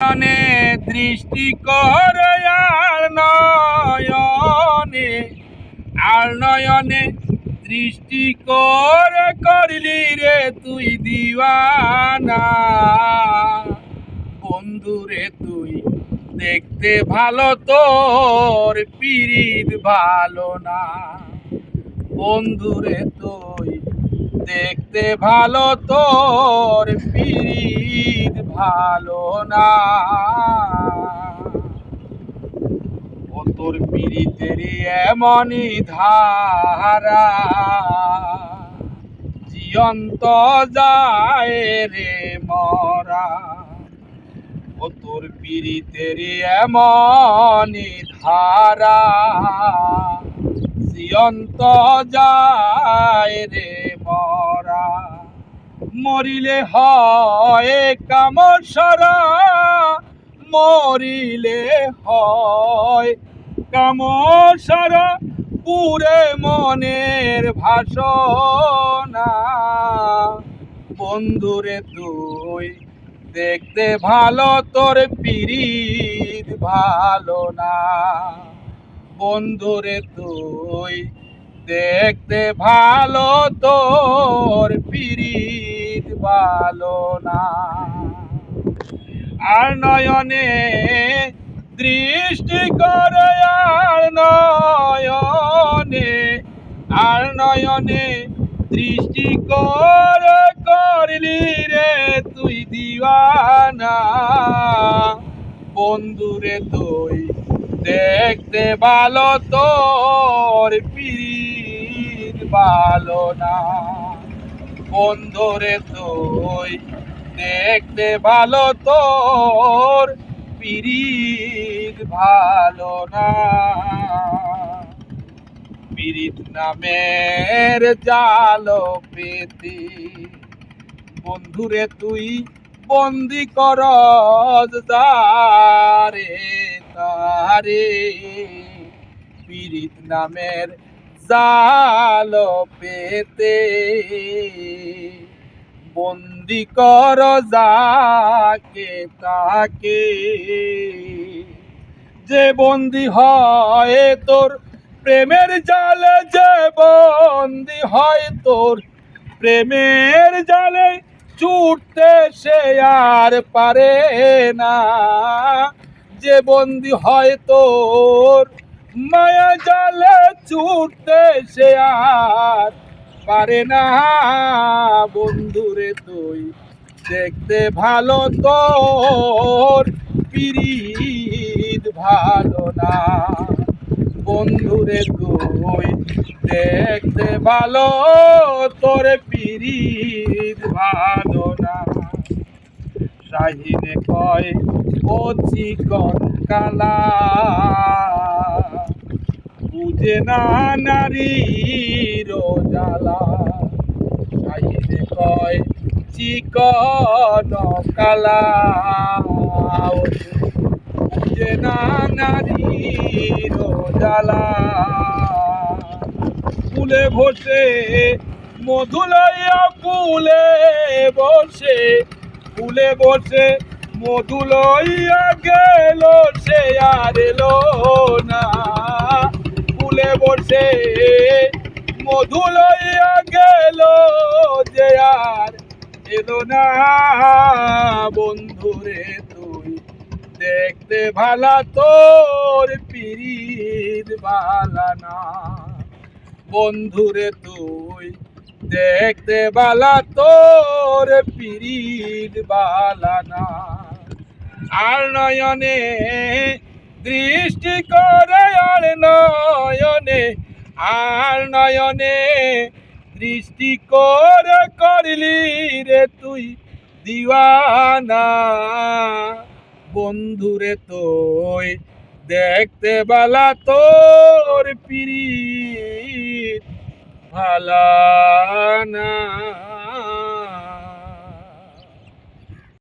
নয়নে দৃষ্টি করে আর নয়নে আর নয়নে দৃষ্টি করে করলি রে তুই দিওয়ানা। বন্ধুরে তুই, দেখতে ভালো তোর পিরিত ভালো না। বন্ধুরে তুই, দেখতে ভালো তোর পিরিত ভালো না। ও তোর পিরিতের এমনই ধারা। জিয়ন্ত যায় রে মরা। ও তোর পিরিতের এমনই ধারা। জিয়ন্ত যায় রে মরা। মরিলে হয় কামর সরা, মরিলে হয় কামর সরা। পুরে মনের ভাষণা, বন্ধুরে তুই দেখতে ভালো, তোর পিরিত ভালো না। বন্ধুরে তুই দেখতে ভালো, তোর পিরিত ভালো না। আর নয়নে দৃষ্টি করে, আর নয়নে আর নয়নে দৃষ্টি করে করলি রে তুই দিওয়ানা। বন্ধুরে তুই, দেখতে ভালো তোর পীর ভালো না। বন্ধুরে তুই দেখতে ভালো তোর, পীরিত ভালো না। পীরিত নামের জাল পেতে বন্ধুরে তুই বন্দি কর তারে তারে। পীরিত নামের জাল পেতে। বন্দি কর যাকে তাকে। যে বন্দি হয় তোর প্রেমের জালে, যে বন্দি হয় তোর প্রেমের জালে, ছুটতে সে আর পারে না। যে বন্দি হয় তোর মায়া জালে ছুটতে সে আর পারে না। বন্ধুরে তুই, দেখতে ভালো তোর পিরিত ভালো না। বন্ধুরে তুই, দেখতে ভালো তোর পিরিত ভালো না। শাহিনে কয়, ও চিকন কালা বুঝে না নারীর জ্বালা। কয়, চিকন কালা বুঝে না নারীর জ্বালা। ফুলে বসে মধুলইয়া ফুলে বসে। ফুলে বসে মধুলইয়া গেল সে আর এলো না। ফুলে বসে মধুলইয়া গেল যে আর এলো না। বন্ধুরে তুই, দেখতে ভালা তোর পিরিত ভালা না। বন্ধুরে তুই, দেখতে বালা তোর পিরিত বালা না। আর নয়নে দৃষ্টি করে আর নয়নে আর নয়নে দৃষ্টি করে করলি রে তুই দিওয়ানা। বন্ধুরে তুই, দেখতে বালা তোর পিরিত ভালা না।